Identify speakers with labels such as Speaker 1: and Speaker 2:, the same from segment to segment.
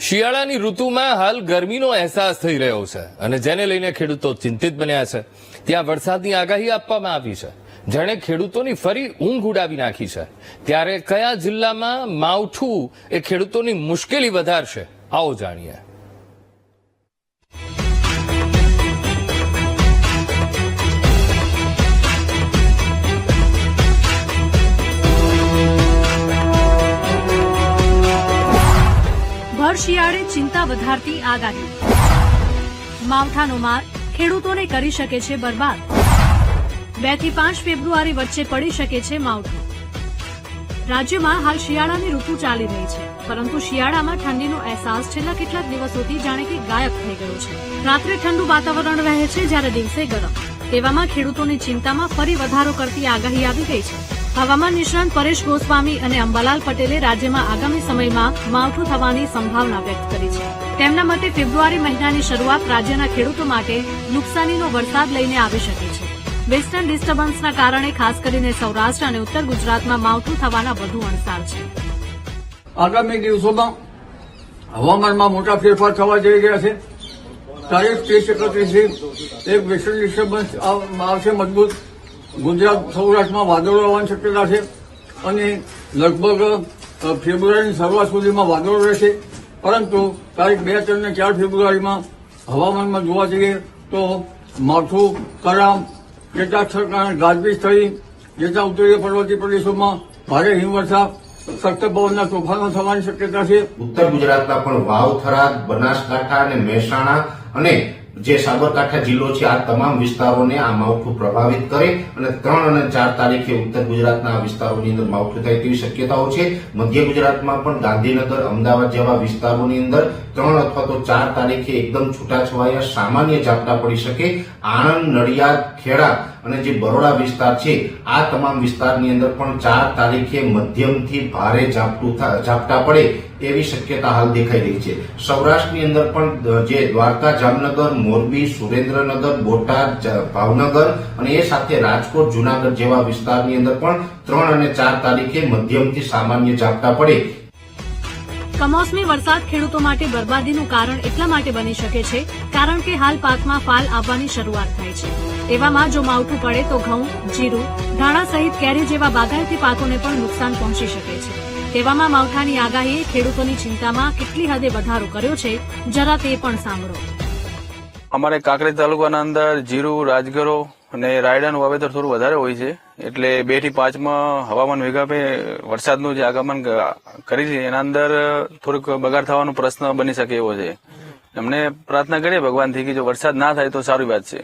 Speaker 1: શિયાળાની ઋતુમાં હાલ ગરમીનો અહેસાસ થઈ રહ્યો છે અને જેને લઈને ખેડૂતો ચિંતિત બન્યા છે. ત્યાં વરસાદની આગાહી આપવામાં આવી છે. જેણે ખેડૂતોની ફરી ઊંઘ ઉડાવી નાખી છે. ત્યારે કયા જિલ્લામાં માવઠું એ ખેડૂતોની મુશ્કેલી વધારશે? આવો જાણીએ.
Speaker 2: ભર શિયાળે ચિંતા વધારતી આગાહી. માવઠાનો માર ખેડૂતોને કરી શકે છે બરબાદ. બેથી પાંચ ફેબ્રુઆરી વચ્ચે પડી શકે છે માવઠું. રાજ્યમાં હાલ શિયાળાની ઋતુ ચાલી રહી છે, પરંતુ શિયાળામાં ઠંડીનો અહેસાસ છેલ્લા કેટલાક દિવસોથી જાણે કે ગાયબ થઈ ગયો છે. રાત્રે ઠંડુ વાતાવરણ રહે છે જ્યારે દિવસે ગરમ. તેવામાં ખેડૂતોની ચિંતામાં ફરી વધારો કરતી આગાહી આવી ગઈ છે. હવામાન નિષ્ણાંત પરેશ ગોસ્વામી અને અંબાલાલ પટેલે રાજ્યમાં આગામી સમયમાં માવઠું થવાની સંભાવના વ્યક્ત કરી છે. તેમના મતે ફેબ્રુઆરી મહિનાની શરૂઆત રાજ્યના ખેડૂતો માટે નુકસાનીનો વરસાદ લઈને આવી શકે છે. વેસ્ટર્ન ડિસ્ટર્બન્સના કારણે ખાસ કરીને સૌરાષ્ટ્ર અને ઉત્તર ગુજરાતમાં માવઠું થવાના વધુ અણસાર છે.
Speaker 3: આગામી દિવસોમાં હવામાનમાં મોટા ફેરફાર થવા જઈ રહ્યા છે. તારીખ ત્રીસ એકત્રીસથી એક વેસ્ટર્ન ડિસ્ટર્બન્સ આવશે મજબૂત. ગુજરાત, સૌરાષ્ટ્રમાં વાદળો આવવાની શક્યતા છે અને લગભગ ફેબ્રુઆરીની શરૂઆત સુધીમાં વાદળો રહેશે. પરંતુ તારીખ બે ત્રણ ને ચાર ફેબ્રુઆરીમાં હવામાનમાં જોવા જઈએ તો માથું કરામ કેટલાક કારણે ગાજવીજ થઈ જેટલા ઉત્તરીય પર્વતીય પ્રદેશોમાં ભારે હિમવર્ષા, સખ્ત પવનના તોફાનો થવાની શક્યતા છે.
Speaker 4: ઉત્તર ગુજરાતના પણ વાવ થરાદ, બનાસકાંઠા અને મહેસાણા અને જે સાબરકાંઠા જિલ્લો છે, આ તમામ વિસ્તારોને આ માવઠું પ્રભાવિત કરે અને ત્રણ અને ચાર તારીખે ઉત્તર ગુજરાતના વિસ્તારોની અંદર માવઠું થાય તેવી શક્યતાઓ છે. મધ્ય ગુજરાતમાં પણ ગાંધીનગર, અમદાવાદ જેવા વિસ્તારોની અંદર ત્રણ અથવા તો ચાર તારીખે એકદમ છૂટાછવાયા સામાન્ય ઝાપટા પડી શકે. આણંદ, નડિયાદ, ખેડા અને જે બરોડા વિસ્તાર છે, આ તમામ વિસ્તારની અંદર પણ ચાર તારીખે મધ્યમથી ભારે ઝાપટું ઝાપટા પડે. એવી શક્યતા હાલ દેખાઈ રહી છે. સૌરાષ્ટ્રની અંદર પણ જે દ્વારકા, જામનગર, મોરબી, સુરેન્દ્રનગર, બોટાદ ભાવનગર અને એ સાથે રાજકોટ, જુનાગઢ જેવા વિસ્તારની અંદર પણ ત્રણ અને ચાર તારીખે મધ્યમથી સામાન્ય ઝાપટા પડે.
Speaker 2: કમોસમી વરસાદ ખેડૂતો માટે બરબાદીનું કારણ એટલા માટે બની શકે છે, કારણ કે હાલ પાકમાં ફાલ આવવાની શરૂઆત થાય છે. તેવામાં જો માવઠું પડે તો ઘઉં, જીરું, ધાણા સહિત કેરી જેવા બાગાયતી પાકોને પણ નુકસાન પહોંચી શકે છે. તેવામાં માવઠાની આગાહીએ ખેડૂતોની ચિંતામાં કેટલી હદે વધારો કર્યો છે, જરા તે પણ સાંભળો.
Speaker 5: અમારે કાંકરેજ તાલુકાના અંદર જીરું, રાજગરો અને રાયડાનું વાવેતર થોડું વધારે હોય છે. એટલે બેથી પાંચમાં હવામાન વિભાગે વરસાદનું જે આગમન કરી છે, એના અંદર થોડુંક બગાડ થવાનો પ્રશ્ન બની શકે એવો છે. અમને પ્રાર્થના કરીએ ભગવાનથી કે જો વરસાદ ના થાય તો સારી વાત છે.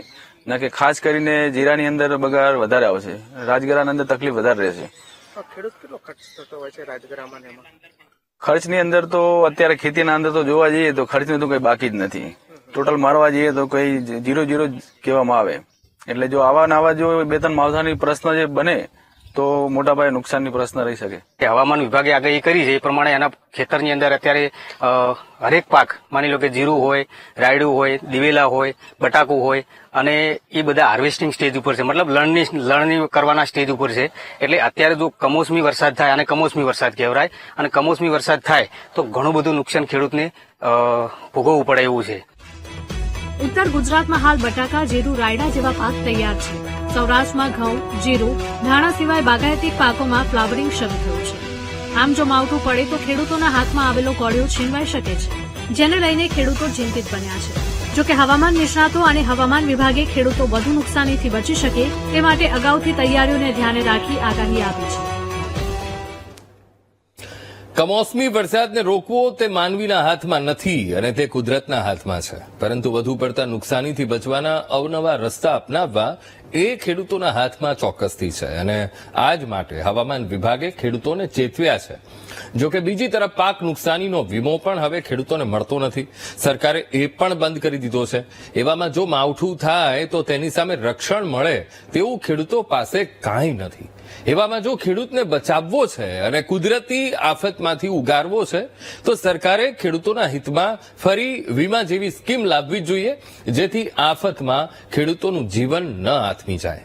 Speaker 5: ના કે ખાસ કરીને જીરાની અંદર બગાડ વધારે આવશે. રાજગરાની અંદર તકલીફ વધારે રહેશે.
Speaker 6: ખર્ચ થતો
Speaker 5: ખર્ચની અંદર તો અત્યારે ખેતીના અંદર તો જોવા જઈએ તો ખર્ચનું તો કઈ બાકી જ નથી. ટોટલ મારવા જઈએ તો કઈ જીરો જીરો કહેવામાં આવે. એટલે જો આવા ને આવા જો બે ત્રણ માવઠાની પ્રશ્ન જે બને તો મોટાભાઈ નુકસાનની પ્રશ્ન રહી શકે.
Speaker 7: કે હવામાન વિભાગે આગાહી કરી છે, એ પ્રમાણે એના ખેતરની અંદર અત્યારે હરેક પાક, માની લો કે જીરું હોય, રાયડું હોય, દિવેલા હોય, બટાકું હોય, અને એ બધા હાર્વેસ્ટિંગ સ્ટેજ ઉપર છે. મતલબ લણની લણણી કરવાના સ્ટેજ ઉપર છે. એટલે અત્યારે જો કમોસમી વરસાદ થાય અને કમોસમી વરસાદ કહેવાય, અને કમોસમી વરસાદ થાય, તો ઘણું બધું નુકસાન ખેડૂતને ભોગવવું પડે એવું છે.
Speaker 2: ઉત્તર ગુજરાતમાં હાલ બટાકા, જીરું, રાયડા જેવા પાક તૈયાર છે. સૌરાષ્ટ્રમાં ઘઉં, જીરું, ધાણા સિવાય બાગાયતી પાકોમાં ફ્લાવરિંગ શરૂ થયું છે. આમ જો માવઠું પડે તો ખેડૂતોના હાથમાં આવેલો કોળિયો છીનવાઈ શકે છે, જેને લઈને ખેડૂતો ચિંતિત બન્યા છે. જો કે હવામાન નિષ્ણાતો અને હવામાન વિભાગે ખેડૂતો વધુ નુકસાનીથી બચી શકે તે માટે અગાઉથી તૈયારીઓને ધ્યાને રાખી આગાહી આપી છે.
Speaker 1: કમોસમી વરસાદને રોકવો તે માનવીના હાથમાં નથી અને તે કુદરતના હાથમાં છે. પરંતુ વધુ પડતા નુકસાનીથી બચવાના અવનવા રસ્તા અપનાવવા એ ખેડૂતોના હાથમાં ચોક્કસથી છે અને આ જ માટે હવામાન વિભાગે ખેડૂતોને ચેતવ્યા છે. જોકે બીજી તરફ પાક નુકસાનીનો વીમો પણ હવે ખેડૂતોને મળતો નથી. સરકારે એ પણ બંધ કરી દીધો છે. એવામાં જો માવઠું થાય તો તેની સામે રક્ષણ મળે તેવું ખેડૂતો પાસે કાંઈ નથી. એવામાં જો ખેડૂતને બચાવવો છે અને કુદરતી આફતમાંથી ઉગારવો છે, તો સરકારે ખેડૂતોના હિતમાં ફરી વીમા જેવી સ્કીમ લાવવી જોઈએ, જેથી આફતમાં ખેડૂતોનું જીવન ન આથમી જાય